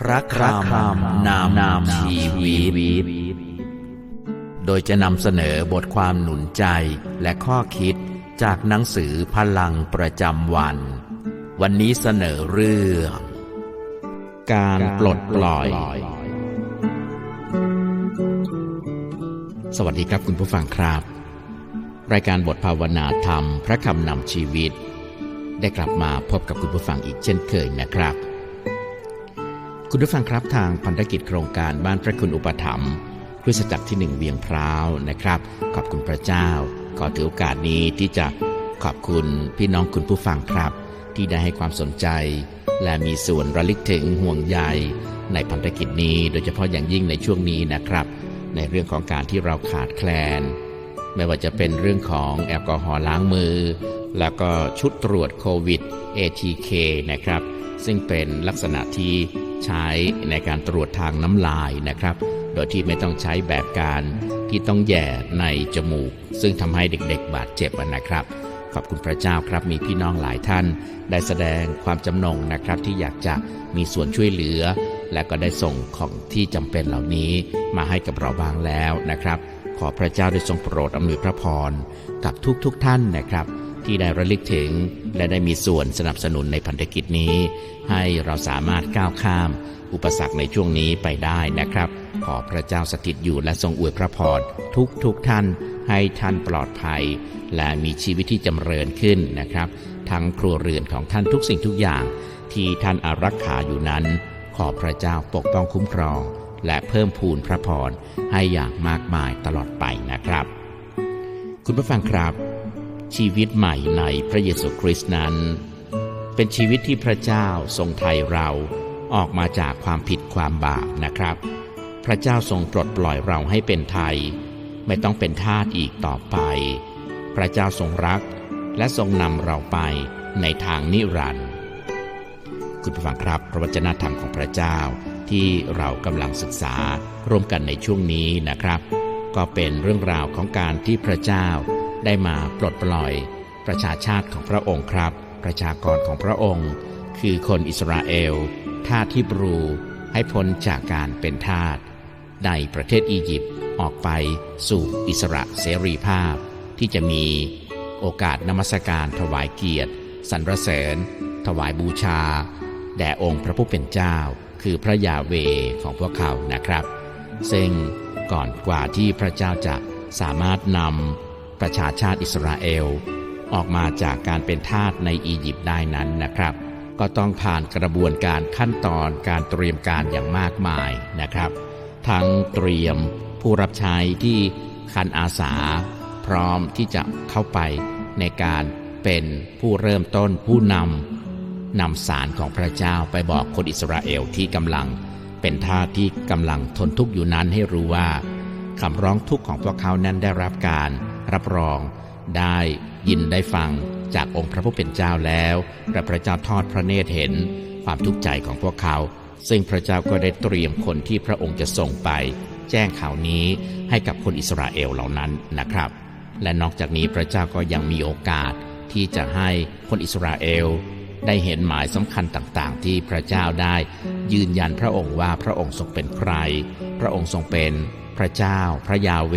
พระคำนามนามชีวิต โดยจะนำเสนอบทความหนุนใจและข้อคิดจากหนังสือพลังประจำวัน วันนี้เสนอเรื่อง การปลดปล่อย สวัสดีครับคุณผู้ฟังครับ รายการบทภาวนาธรรม พระคำนำชีวิต ได้กลับมาพบกับคุณผู้ฟังอีกเช่นเคยนะครับ คุณผู้ฟังครับทางพันธกิจโครงการบ้านพระคุณอุปถัมภ์คริสตจักรที่หนึ่งเวียงพร้าวนะครับ ขอบคุณพระเจ้า ขอถือโอกาสนี้ที่จะขอบคุณพี่น้องคุณผู้ฟังครับ ที่ได้ให้ความสนใจ และมีส่วนระลึกถึงห่วงใยในพันธกิจนี้ โดยเฉพาะอย่างยิ่งในช่วงนี้นะครับ ในเรื่องของการที่เราขาดแคลน ไม่ว่าจะเป็นเรื่องของแอลกอฮอล์ล้างมือ แล้วก็ชุดตรวจโควิด ATK นะครับ ซึ่งเป็นลักษณะที่ ใช้ในการตรวจทางน้ำลายนะครับ โดยที่ไม่ต้องใช้แบบการที่ต้องแย่ในจมูก ซึ่งทำให้เด็กๆ บาดเจ็บนะครับ ขอบคุณพระเจ้าครับมีพี่น้องหลายท่าน ได้แสดงความจำนงนะครับที่อยากจะมีส่วนช่วยเหลือ และก็ได้ส่งของที่จำเป็นเหล่านี้มาให้กับเราบางแล้วนะครับ ขอพระเจ้าได้ทรงโปรดอำนวยพระพรกับทุกๆทท่านนะครับ ที่ได้ระลึกถึง และได้มีส่วนสนับสนุนในพันธกิจนี้ ให้เราสามารถก้าวข้าม อุปสรรคในช่วงนี้ไปได้นะครับ ขอพระเจ้าสถิตอยู่และทรงอวยพระพรทุกทุกท่าน ให้ท่านปลอดภัย และมีชีวิตที่จำเริญขึ้นนะครับ ทั้งครัวเรือนของท่านทุกสิ่งทุกอย่าง ที่ท่านอารักขาอยู่นั้น ขอพระเจ้าปกป้องคุ้มครอง และเพิ่มพูนพระพรให้อย่างมากมายตลอดไปนะครับ คุณผู้ฟังครับ ชีวิตใหม่ในพระเยซูคริสต์นั้น เป็นชีวิตที่พระเจ้าทรงไถ่เราออกมาจากความผิดความบาปนะครับ พระเจ้าทรงปลดปล่อยเราให้เป็นไทย ไม่ต้องเป็นทาสอีกต่อไป พระเจ้าทรงรักและทรงนำเราไปในทางนิรันดร์คุณผู้ฟังครับ พระวจนะธรรมของพระเจ้าที่เรากำลังศึกษาร่วมกันในช่วงนี้นะครับ ก็เป็นเรื่องราวของการที่พระเจ้า ได้มาปลดปล่อย ประชาชาติของพระองค์ครับ ประชากรของพระองค์ คือคนอิสราเอลทาสที่บรูให้พ้นจากการเป็นทาสในประเทศอียิปต์ออกไปสู่อิสระเสรีภาพ ที่จะมีโอกาสนมัสการถวายเกียรติสรรเสริญ ถวายบูชา แด่องค์พระผู้เป็นเจ้า คือพระยาเวของพวกเขานะครับ ซึ่งก่อนกว่าที่พระเจ้าจะสามารถนำ ประชาชาติอิสราเอล ออกมาจากการเป็นทาสในอียิปต์ได้นั้นนะครับ ก็ต้องผ่านกระบวนการขั้นตอนการเตรียมการอย่างมากมายนะครับ ทั้งเตรียมผู้รับใช้ที่คันอาสา พร้อมที่จะเข้าไปในการเป็นผู้เริ่มต้นผู้นำนำสารของพระเจ้าไปบอกคนอิสราเอลที่กำลังเป็นทาสที่กำลังทนทุกข์อยู่นั้นให้รู้ว่าคำร้องทุกข์ของพวกเขานั้นได้รับการ รับรอง ได้ยินได้ฟังจากองค์พระผู้เป็นเจ้าแล้วและพระเจ้าทอดพระเนตรเห็นความทุกข์ใจของพวกเขา ซึ่งพระเจ้าก็ได้เตรียมคนที่พระองค์จะส่งไป แจ้งข่าวนี้ให้กับคนอิสราเอลเหล่านั้นนะครับ และนอกจากนี้พระเจ้าก็ยังมีโอกาสที่จะให้คนอิสราเอลได้เห็นหมายสำคัญต่างๆ ที่พระเจ้าได้ยืนยันพระองค์ว่าพระองค์ทรงเป็นใคร พระองค์ทรงเป็นพระเจ้า พระยาเว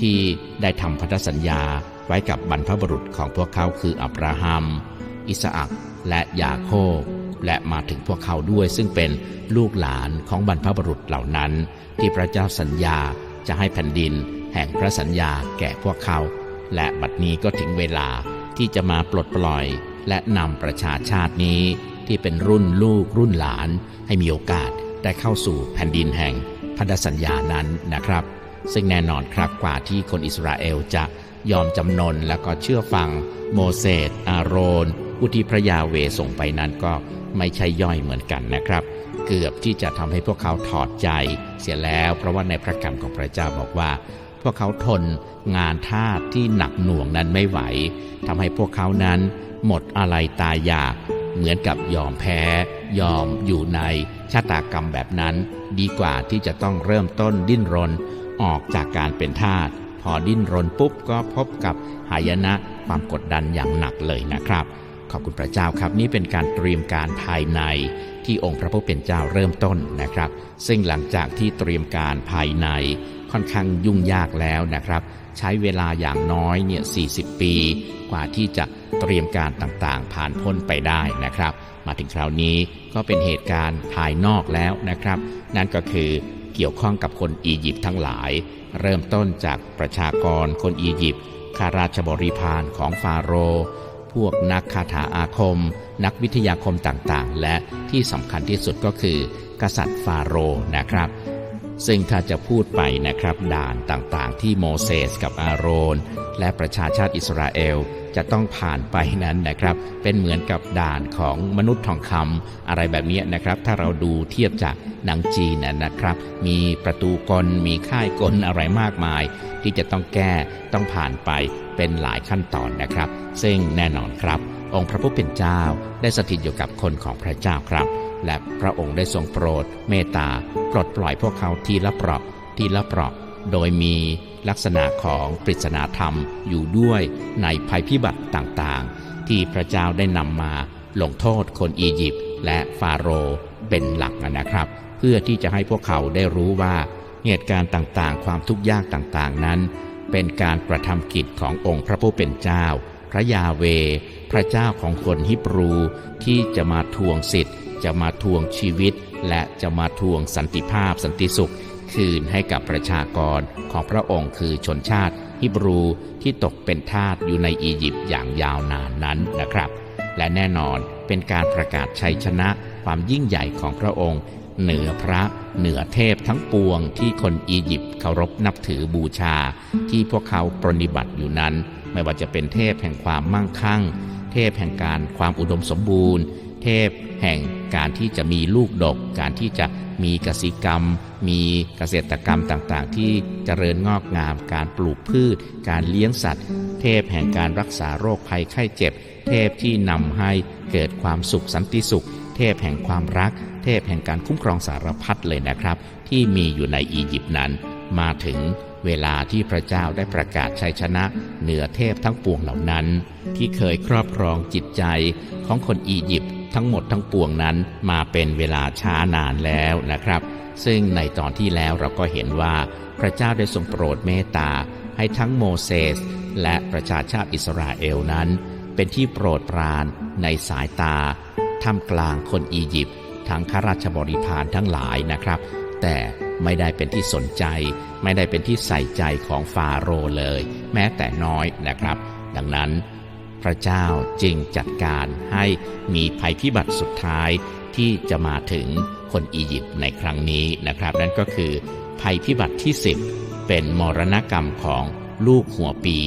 ที่ได้ทำพันธสัญญาไว้กับบรรพบุรุษของพวกเขาคืออับราฮัม อิสอักและยาโคบและมาถึงพวกเขาด้วยซึ่งเป็นลูกหลานของบรรพบุรุษเหล่านั้น ที่พระเจ้าสัญญาจะให้แผ่นดิน แห่งพระสัญญาแก่พวกเขา และบัดนี้ก็ถึงเวลาที่จะมาปลดปล่อย และนำประชาชาตินี้ที่เป็นรุ่นลูกรุ่นหลาน ให้มีโอกาสได้เข้าสู่แผ่นดินแห่งพันธสัญญานั้นนะครับ ซึ่งแน่นอนครับกว่าที่คนอิสราเอลจะยอมจำนนและก็เชื่อฟังโมเสสอาโรนผู้ที่พระยาเวส่งไปนั้นก็ไม่ใช่ย่อยเหมือนกันนะครับ เกือบที่จะทำให้พวกเขาถอดใจเสียแล้วเพราะว่าในพระกรรมของพระเจ้าบอกว่า พวกเขาทนงานทาสที่หนักหน่วงนั้นไม่ไหวทำให้พวกเขานั้น หมดอะไรตายอยากเหมือนกับยอมแพ้ ยอมอยู่ในชะตากรรมแบบนั้น ดีกว่าที่จะต้องเริ่มต้นดิ้นรน ออกจากการเป็นทาสพอดิ้นรนปุ๊บก็พบกับหายนะความกดดันอย่างหนักเลยนะครับ ขอบคุณพระเจ้าครับ นี่เป็นการเตรียมการภายในที่องค์พระผู้เป็นเจ้าเริ่มต้นนะครับ ซึ่งหลังจากที่เตรียมการภายในค่อนข้างยุ่งยากแล้วนะครับ ใช้เวลาอย่างน้อยเนี่ย 40 ปี กว่าที่จะเตรียมการต่างๆ ผ่านพ้นไปได้นะครับ มาถึงคราวนี้ก็เป็นเหตุการณ์ภายนอกแล้วนะครับ นั่นก็คือ เกี่ยวข้องกับคนอียิปต์ทั้งหลาย เริ่มต้นจากประชากรคนอียิปต์ข้าราชบริพารของฟาโรห์พวกนักคาถาอาคม นักวิทยาคมต่างๆ และที่สำคัญที่สุดก็คือ กษัตริย์ฟาโรห์นะครับ ซึ่งถ้าจะพูดไปนะครับด่านต่างๆ ที่โมเสสกับอาโรน และประชาชาติอิสราเอล จะต้องผ่านไปนั้นนะครับ เป็นเหมือนกับด่านของมนุษย์ทองคำอะไรแบบนี้นะครับ ถ้าเราดูเทียบจากหนังจีนนะนะครับ มีประตูกลมีค่ายกลอะไรมากมาย ที่จะต้องแก้ต้องผ่านไปเป็นหลายขั้นตอนนะครับ ซึ่งแน่นอนครับ องค์พระผู้เป็นเจ้าได้สถิตอยู่กับคนของพระเจ้าครับ และพระองค์ได้ทรงโปรด เมตตาปลดปล่อยพวกเขาทีละเปราะทีละเปราะโดยมี ลักษณะของปริศนาธรรมอยู่ด้วยในภัยพิบัติต่างๆ ที่พระเจ้าได้นำมาลงโทษคนอียิปต์และฟาโรห์เป็นหลักนะครับ เพื่อที่จะให้พวกเขาได้รู้ว่าเหตุการณ์ต่างๆ ความทุกข์ยากต่างๆนั้น เป็นการกระทำกิจขององค์พระผู้เป็นเจ้า พระยาเว พระเจ้าของคนฮิบรู ที่จะมาทวงสิทธิ์ จะมาทวงชีวิต และจะมาทวงสันติภาพสันติสุข คืนให้กับประชากรของพระองค์คือชนชาติฮิบรูที่ตกเป็นทาสอยู่ในอียิปต์อย่างยาวนานนั้นนะครับ และแน่นอนเป็นการประกาศชัยชนะความยิ่งใหญ่ของพระองค์ เหนือพระเหนือเทพทั้งปวงที่คนอียิปต์เคารพนับถือบูชา ที่พวกเขาปรนิบัติอยู่นั้น ไม่ว่าจะเป็นเทพแห่งความมั่งคั่ง เทพแห่งการความอุดมสมบูรณ์ เทพแห่งการที่จะมีลูกดก การที่จะมีกสิกรรม มีเกษตรกรรมต่างๆ ที่เจริญงอกงาม การปลูกพืช การเลี้ยงสัตว์ เทพแห่งการรักษาโรคภัยไข้เจ็บ เทพที่นำให้เกิดความสุขสันติสุข เทพแห่งความรัก เทพแห่งการคุ้มครองสารพัดเลยนะครับ ที่มีอยู่ในอียิปต์นั้น มาถึงเวลาที่พระเจ้าได้ประกาศชัยชนะ เหนือเทพทั้งปวงเหล่านั้น ที่เคยครอบครองจิตใจของคนอียิปต์ ทั้งหมดทั้งปวงนั้นมาเป็นเวลาช้านานแล้วนะครับ ซึ่งในตอนที่แล้วเราก็เห็นว่าพระเจ้าได้ทรงโปรดเมตตาให้ทั้งโมเสสและประชาชาติอิสราเอลนั้น เป็นที่โปรดปรานในสายตาท่ามกลางคนอียิปต์ทั้งข้าราชบริพารทั้งหลายนะครับ แต่ไม่ได้เป็นที่สนใจ ไม่ได้เป็นที่ใส่ใจของฟาโรห์เลย แม้แต่น้อยนะครับ ดังนั้น พระเจ้าจึงจัดการให้มีภัยพิบัติสุดท้ายที่จะมาถึงคนอียิปต์ในครั้งนี้นะครับ นั่นก็คือ ภัยพิบัติที่ 10 เป็นมรณกรรมของลูกหัวปี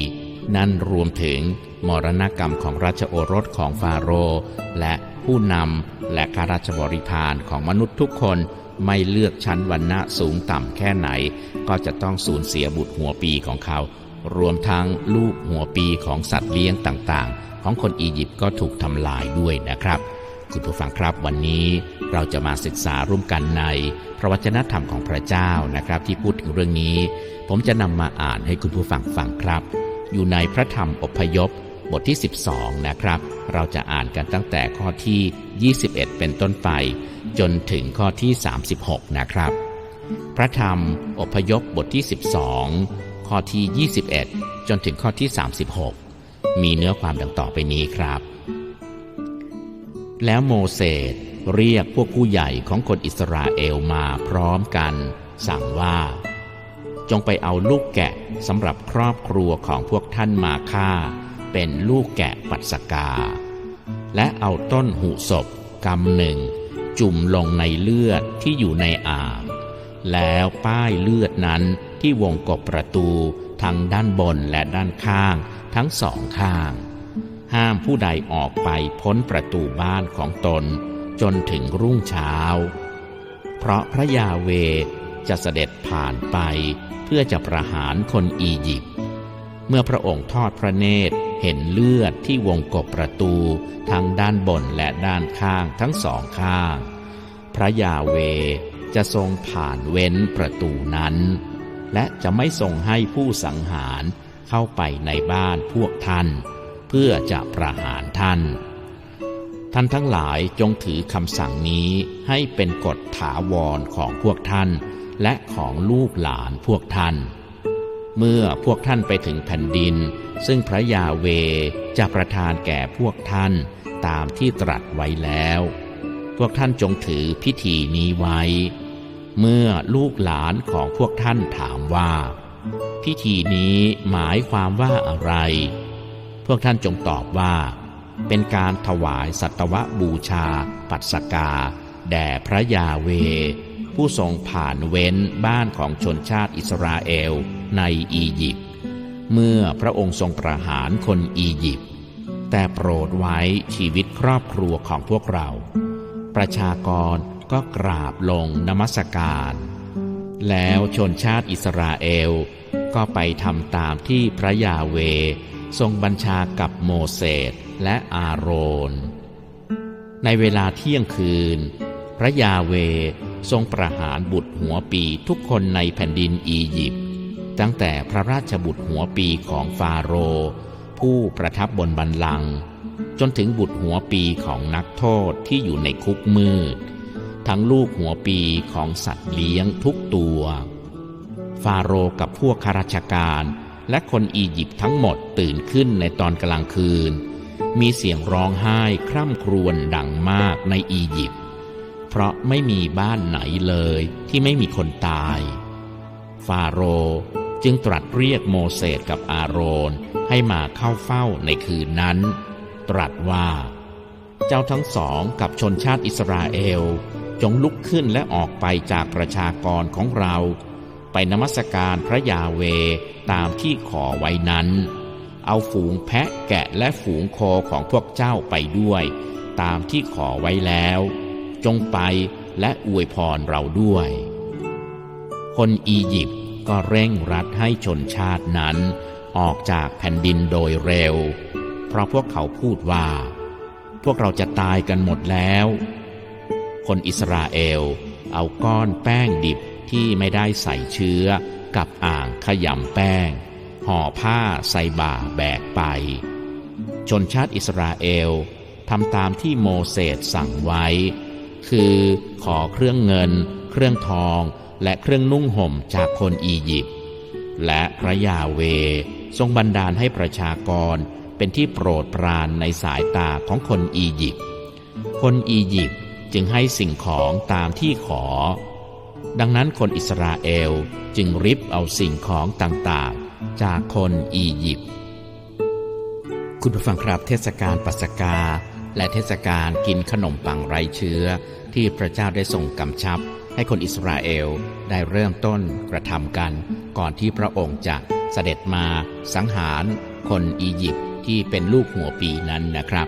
นั่นรวมถึงมรณกรรมของราชโอรสของฟาโรห์และผู้นำและข้าราชบริพารของมนุษย์ทุกคนไม่เลือกชั้นวรรณะสูงต่ำแค่ไหน ก็จะต้องสูญเสียบุตรหัวปีของเขา รวมทั้งลูกหัวปีของสัตว์เลี้ยงต่างๆ ของคนอียิปต์ก็ถูกทำลายด้วยนะครับ คุณผู้ฟังครับวันนี้เราจะมาศึกษาร่วมกันในพระวจนะธรรมของพระเจ้านะครับ ที่พูดถึงเรื่องนี้ ผมจะนำมาอ่านให้คุณผู้ฟังฟังครับ อยู่ในพระธรรมอพยพบทที่ 12 นะครับ เราจะอ่านกันตั้งแต่ข้อที่ 21 เป็นต้นไป จนถึงข้อที่ 36 นะครับ พระธรรมอพยพบทที่ 12 ข้อที่ 21 จนถึงข้อที่ 36 มีเนื้อความดังต่อไปนี้ครับ แล้วโมเสสเรียกพวกผู้ใหญ่ของคนอิสราเอลมาพร้อมกัน สั่งว่า จงไปเอาลูกแกะสำหรับครอบครัวของพวกท่านมาฆ่า เป็นลูกแกะปัสกา และเอาต้นหูศพกำหนึ่ง จุ่มลงในเลือดที่อยู่ในอ่างแล้วป้ายเลือดนั้น ที่วงกบประตูทั้งด้านบนและด้านข้าง ทั้งสองข้าง ห้ามผู้ใดออกไปพ้นประตูบ้านของตน จนถึงรุ่งเช้า เพราะพระยาเวจะเสด็จผ่านไป เพื่อจะประหารคนอียิปต์เมื่อพระองค์ทอดพระเนตรเห็นเลือดที่วงกบประตูทั้งด้านบนและด้านข้างทั้งสองข้าง พระยาเวจะทรงผ่านเว้นประตูนั้น และจะไม่ทรงให้ผู้สังหารเข้าไปในบ้านพวกท่าน เพื่อจะประหารท่าน ท่านทั้งหลายจงถือคำสั่งนี้ให้เป็นกฎถาวรของพวกท่าน และของลูกหลานพวกท่าน เมื่อพวกท่านไปถึงแผ่นดิน ซึ่งพระยาเวจะประทานแก่พวกท่านตามที่ตรัสไว้แล้ว พวกท่านจงถือพิธีนี้ไว้ เมื่อลูกหลานของพวกท่านถามว่า พิธีนี้หมายความว่าอะไร พวกท่านจงตอบว่า เป็นการถวายสัตวบูชา ปัสกา แด่พระยาเว ผู้ทรงผ่านเว้นบ้านของชนชาติอิสราเอลในอียิปต์เมื่อพระองค์ทรงประหารคนอียิปต์แต่โปรดไว้ชีวิตครอบครัวของพวกเรา ประชากร ก็กราบลงนมัสการ แล้วชนชาติอิสราเอล ก็ไปทำตามที่พระยาเว ทรงบัญชากับโมเสสและอาโรน ในเวลาเที่ยงคืน พระยาเวทรงประหารบุตรหัวปีทุกคนในแผ่นดินอียิปต์ตั้งแต่พระราชบุตรหัวปีของฟาโรห์ผู้ประทับบนบัลลัง จนถึงบุตรหัวปีของนักโทษที่อยู่ในคุกมืด ทั้งลูกหัวปีของสัตว์เลี้ยงทุกตัว ฟาโรห์กับพวกข้าราชการและคนอียิปต์ทั้งหมดตื่นขึ้นในตอนกลางคืน มีเสียงร้องไห้คร่ำครวญดังมากในอียิปต์ เพราะไม่มีบ้านไหนเลยที่ไม่มีคนตาย ฟาโรจึงตรัสเรียกโมเสสกับอาโรนให้มาเข้าเฝ้าในคืนนั้น ตรัสว่า เจ้าทั้งสองกับชนชาติอิสราเอล จงลุกขึ้นและออกไปจากประชากรของเรา ไปนมัสการพระยาเวตามที่ขอไว้นั้น เอาฝูงแพะแกะและฝูงโคของพวกเจ้าไปด้วย ตามที่ขอไว้แล้ว จงไปและอวยพรเราด้วย คนอียิปต์ก็เร่งรัดให้ชนชาตินั้น ออกจากแผ่นดินโดยเร็ว เพราะพวกเขาพูดว่า พวกเราจะตายกันหมดแล้ว คนอิสราเอล เอาก้อนแป้งดิบที่ไม่ได้ใส่เชื้อ กับอ่างขยำแป้ง ห่อผ้าใส่บ่าแบกไป ชนชาติอิสราเอลทำตามที่โมเสสสั่งไว้ คือขอเครื่องเงิน เครื่องทอง และเครื่องนุ่งห่มจากคนอียิปต์และพระยาเวทรงบันดาลให้ประชากรเป็นที่โปรดปรานในสายตาของคนอียิปต์ คนอียิปต์ จึงให้สิ่งของตามที่ขอ ดังนั้นคนอิสราเอลจึงริบเอาสิ่งของต่างๆ จากคนอียิปต์คุณผู้ฟังครับเทศกาลปัสกา และเทศกาลกินขนมปังไรเชื้อ ที่พระเจ้าได้ทรงกำชับ ให้คนอิสราเอลได้เริ่มต้นกระทำกัน ก่อนที่พระองค์จะเสด็จมาสังหารคนอียิปต์ที่เป็นลูกหัวปีนั้นนะครับ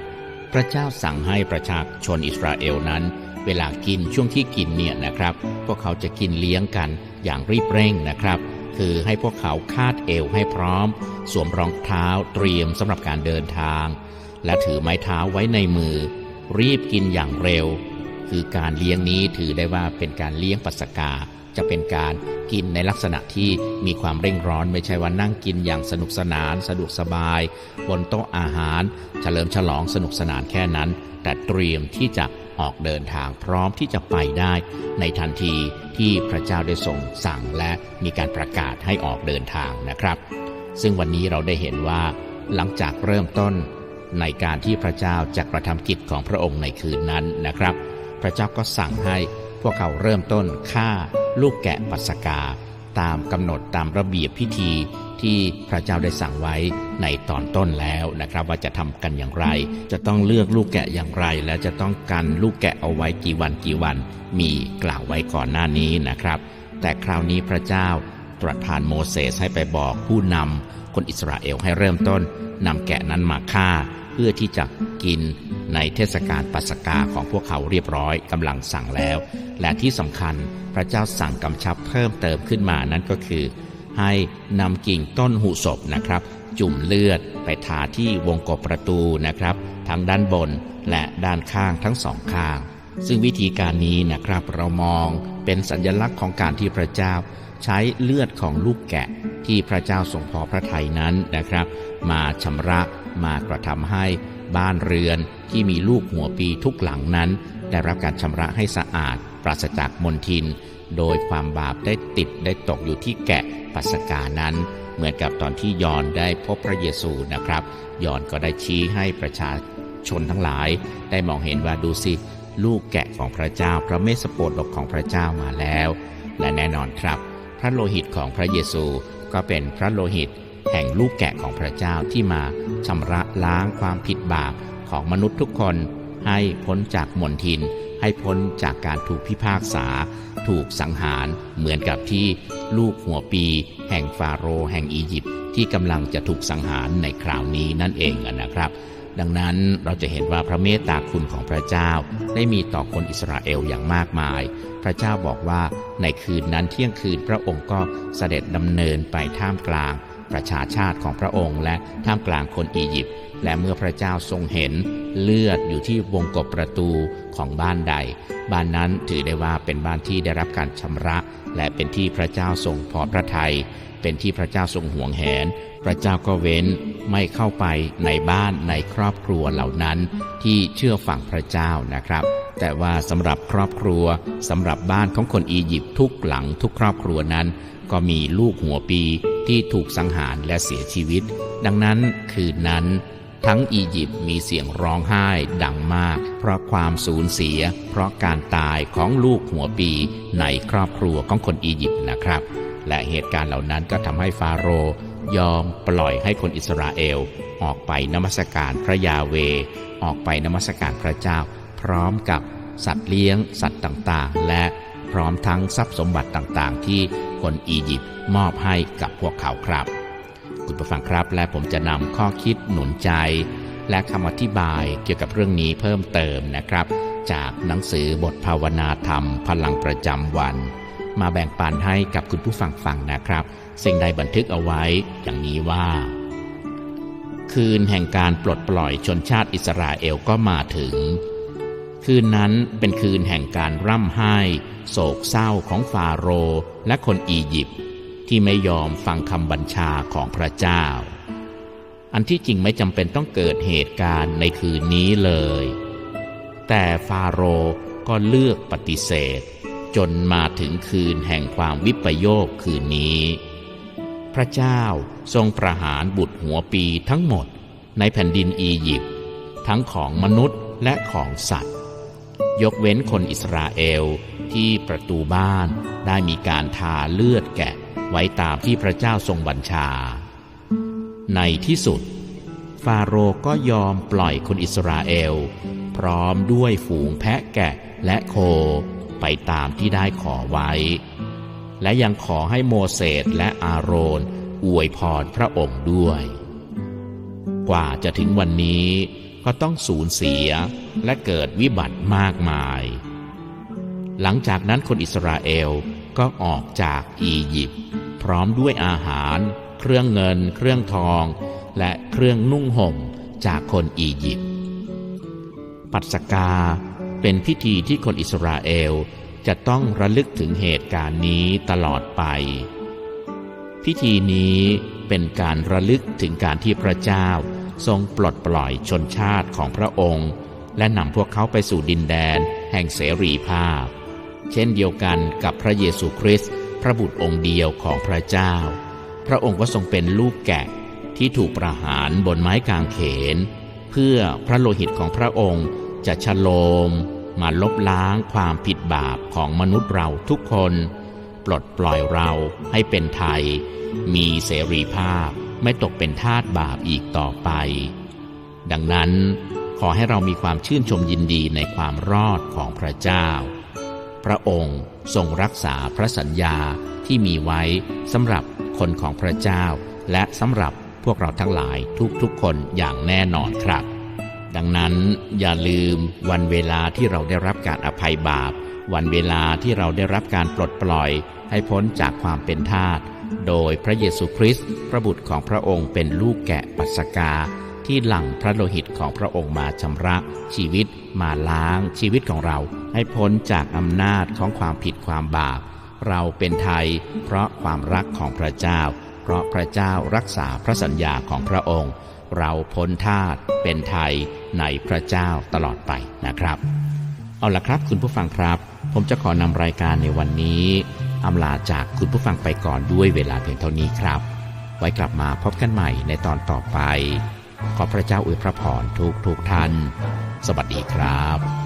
พระเจ้าสั่งให้ประชาชนอิสราเอลนั้น เวลากินช่วงที่กินเนี่ยนะครับ พวกเขาจะกินเลี้ยงกันอย่างรีบเร่งนะครับ คือให้พวกเขาคาดเอวให้พร้อม สวมรองเท้าเตรียมสำหรับการเดินทาง และถือไม้เท้าไว้ในมือ รีบกินอย่างเร็ว คือการเลี้ยงนี้ถือได้ว่าเป็นการเลี้ยงปัสกา จะเป็นการกินในลักษณะที่มีความเร่งร้อน ไม่ใช่ว่านั่งกินอย่างสนุกสนาน สะดวกสบาย บนโต๊ะอาหาร เฉลิมฉลองสนุกสนานแค่นั้น แต่เตรียมที่จะออกเดินทางพร้อมที่จะไปได้ ในทันทีที่พระเจ้าได้ทรงสั่งและมีการประกาศให้ออกเดินทางนะครับ ซึ่งวันนี้เราได้เห็นว่า หลังจากเริ่มต้น ในการที่พระเจ้าจะกระทำกิจของพระองค์ในคืนนั้นนะครับ พระเจ้าก็สั่งให้ พวกเขาเริ่มต้นฆ่าลูกแกะปัสกา ตามกำหนดตามระเบียบพิธีที่พระเจ้าได้สั่งไว้ในตอนต้นแล้วนะครับ ว่าจะทำกันอย่างไร จะต้องเลือกลูกแกะอย่างไร และจะต้องกันลูกแกะเอาไว้กี่วันกี่วัน มีกล่าวไว้ก่อนหน้านี้นะครับ แต่คราวนี้พระเจ้าตรัสผ่านโมเสสให้ไปบอกผู้นำ คนอิสราเอลให้เริ่มต้นนำแกะนั้นมาฆ่า เพื่อที่จะกินในเทศกาลปัสกาของพวกเขาเรียบร้อยกำลังสั่งแล้ว และที่สำคัญพระเจ้าสั่งกำชับเพิ่มเติมขึ้นมานั่นก็คือ ให้นำกิ่งต้นหูศพนะครับ จุ่มเลือดไปทาที่วงกบประตูนะครับ ทั้งด้านบนและด้านข้างทั้งสองข้าง ซึ่งวิธีการนี้นะครับเรามองเป็นสัญลักษณ์ของการที่พระเจ้า ใช้เลือดของลูกแกะที่พระเจ้าทรงพอพระทัยนั้นนะครับ มาชำระมากระทำให้บ้านเรือนที่มีลูกหัวปีทุกหลังนั้น ได้รับการชำระให้สะอาดปราศจากมลทิน โดยความบาปได้ติดได้ตกอยู่ที่แกะปัสกานั้น เหมือนกับตอนที่ยอนได้พบพระเยซูนะครับ ยอนก็ได้ชี้ให้ประชาชนทั้งหลาย ได้มองเห็นว่าดูสิลูกแกะของพระเจ้าพระเมสสโปรดกของพระเจ้ามาแล้ว และแน่นอนครับ ระโลหิตของพระเยซูก็เป็นพระโลหิต แห่งลูกแกะของพระเจ้าที่มาชำระล้างความผิดบาปของมนุษย์ทุกคน ให้พ้นจากมนทิน ให้พ้นจากการถูกพิพากษา ถูกสังหารเหมือนกับที่ลูกหัวปี แห่งฟาโรห์แห่งอียิปต์ที่กำลังจะถูกสังหารในคราวนี้นั่นเองนะครับ ดังนั้นเราจะเห็นว่าพระเมตตาคุณของพระเจ้า ได้มีต่อคนอิสราเอลอย่างมากมาย พระเจ้าบอกว่าในคืนนั้นเที่ยงคืนพระองค์ก็เสด็จดำเนินไปท่ามกลาง ประชาชาติของพระองค์ และท่ามกลางคนอียิปต์และเมื่อพระเจ้าทรงเห็นเลือดอยู่ที่วงกบประตูของบ้านใด บ้านนั้นถือได้ว่าเป็นบ้านที่ได้รับการชำระ และเป็นที่พระเจ้าทรงพอพระทยัยเป็นที่พระเจ้าทรงห่วงแหน พระเจ้าก็เว้นไม่เข้าไปในบ้านในครอบครัวเหล่านั้น ที่เชื่อฝั่งพระเจ้านะครับ แต่ว่าสำหรับครอบครัวสำหรับบ้านของคนอียิปต์ทุกหลังทุกครอบครัวนั้น ก็มีลูกหัวปี ที่ถูกสังหารและเสียชีวิต ดังนั้นคืนนั้น ทั้งอียิปต์มีเสียงร้องไห้ดังมาก เพราะความสูญเสีย เพราะการตายของลูกหัวปีในครอบครัวของคนอียิปต์นะครับ และเหตุการณ์เหล่านั้นก็ทำให้ฟาโรห์ยอมปล่อยให้คนอิสราเอล ออกไปนมัสการพระยาเว ออกไปนมัสการพระเจ้า พร้อมกับสัตว์เลี้ยง สัตว์ต่างๆ และพร้อมทั้งทรัพย์สมบัติต่างๆ ที่คนอียิปต์ มอบให้กับพวกเขาครับ คุณผู้ฟังครับและผมจะนำข้อคิดหนุนใจ และคำอธิบายเกี่ยวกับเรื่องนี้เพิ่มเติมนะครับ จากหนังสือบทภาวนาธรรม พลังประจำวัน มาแบ่งปันให้กับคุณผู้ฟังฟังนะครับ สิ่งใดบันทึกเอาไว้อย่างนี้ว่า คืนแห่งการปลดปล่อยชนชาติอิสราเอลก็มาถึงคืนนั้นเป็นคืนแห่งการร่ำไห้ โศกเศร้าของฟาโรห์และคนอียิปต์ ที่ไม่ยอมฟังคำบัญชาของพระเจ้า อันที่จริงไม่จำเป็นต้องเกิดเหตุการณ์ในคืนนี้เลย แต่ฟาโรห์ก็เลือกปฏิเสธ จนมาถึงคืนแห่งความวิปโยคคืนนี้ พระเจ้าทรงประหารบุตรหัวปีทั้งหมดในแผ่นดินอียิปต์ทั้งของมนุษย์และของสัตว์ ยกเว้นคนอิสราเอลที่ประตูบ้านได้มีการทาเลือดแกะ ไว้ตามที่พระเจ้าทรงบัญชา ในที่สุด ฟาโรห์ก็ยอมปล่อยคนอิสราเอล พร้อมด้วยฝูงแพะแกะและโคไปตามที่ได้ขอไว้ และยังขอให้โมเสสและอาโรนอวยพรพระองค์ด้วย กว่าจะถึงวันนี้ก็ต้องสูญเสียและเกิดวิบัติมากมาย หลังจากนั้นคนอิสราเอลก็ออกจากอียิปต์ พร้อมด้วยอาหาร เครื่องเงิน เครื่องทอง และเครื่องนุ่งห่มจากคนอียิปต์ ปัสกาเป็นพิธีที่คนอิสราเอลจะต้องระลึกถึงเหตุการณ์นี้ตลอดไป พิธีนี้เป็นการระลึกถึงการที่พระเจ้าทรงปลดปล่อยชนชาติของพระองค์ และนำพวกเขาไปสู่ดินแดนแห่งเสรีภาพ เช่นเดียวกันกับพระเยซูคริสต์ พระบุตรองค์เดียวของพระเจ้า พระองค์ก็ทรงเป็นลูกแกะที่ถูกประหารบนไม้กางเขน เพื่อพระโลหิตของพระองค์จะชโลม มาลบล้างความผิดบาปของมนุษย์เราทุกคน ปลดปล่อยเราให้เป็นไทย มีเสรีภาพไม่ตกเป็นทาสบาปอีกต่อไป ดังนั้นขอให้เรามีความชื่นชมยินดีในความรอดของพระเจ้า พระองค์ ทรงรักษาพระสัญญาที่มีไว้สำหรับคนของพระเจ้า และสำหรับพวกเราทั้งหลายทุกๆคนอย่างแน่นอนครับ ดังนั้นอย่าลืมวันเวลาที่เราได้รับการอภัยบาป วันเวลาที่เราได้รับการปลดปล่อย ให้พ้นจากความเป็นทาสโดยพระเยซูคริสต์พระบุตรของพระองค์เป็นลูกแกะปัสกา ที่หลั่งพระโลหิตของพระองค์มาชำระชีวิตมาล้างชีวิตของเรา ให้พ้นจากอำนาจของความผิดความบาป เราเป็นไทย เพราะความรักของพระเจ้า เพราะพระเจ้ารักษาพระสัญญาของพระองค์ เราพ้นทาสเป็นไทยในพระเจ้าตลอดไปนะครับ เอาละครับคุณผู้ฟังครับ ผมจะขอนำรายการในวันนี้อำลาจากคุณผู้ฟังไปก่อนด้วยเวลาเพียงเท่านี้ครับ ไว้กลับมาพบกันใหม่ในตอนต่อไป ขอพระเจ้าอวยพระพรทุกทุกท่าน สวัสดีครับ